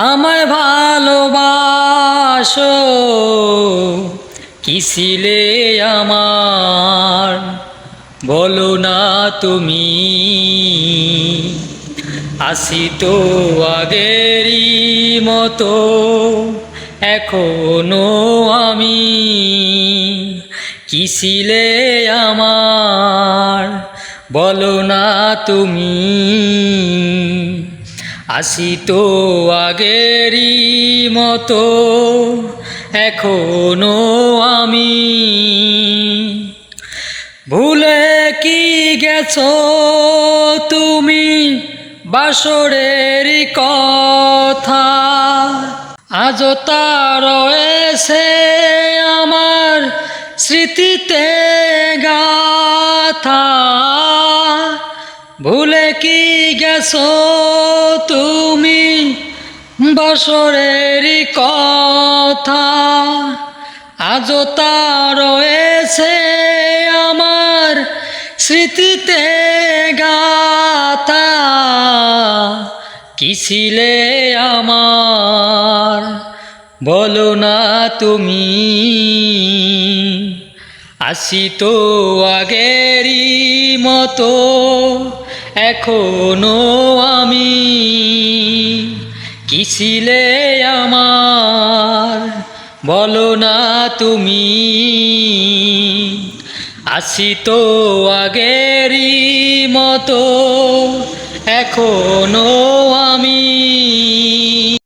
আমায় ভালোবাসো। কিসিলে আমার? বলো না তুমি। আসি তো আগেরই মতো, এখনও আমি। কিসিলে আমার? বলো না তুমি। আসি তো আগেরই মতো, এখনও আমি। ভুলে কি গেছ তুমি বাসরের কথা? আজও তা রয়েছে আমার স্মৃতিতে গাথা। ভুলে কি গেছো তুমি বছরের কথা। আজও তা রয়েছে আমার স্মৃতিতে গাথা। কিছিলে আমার? বলো না তুমি। আসি তো আগেরই মতো। এখনও আমি কিছিলে আমার? বলো না তুমি। আসি তো আগেরই মতো এখনও আমি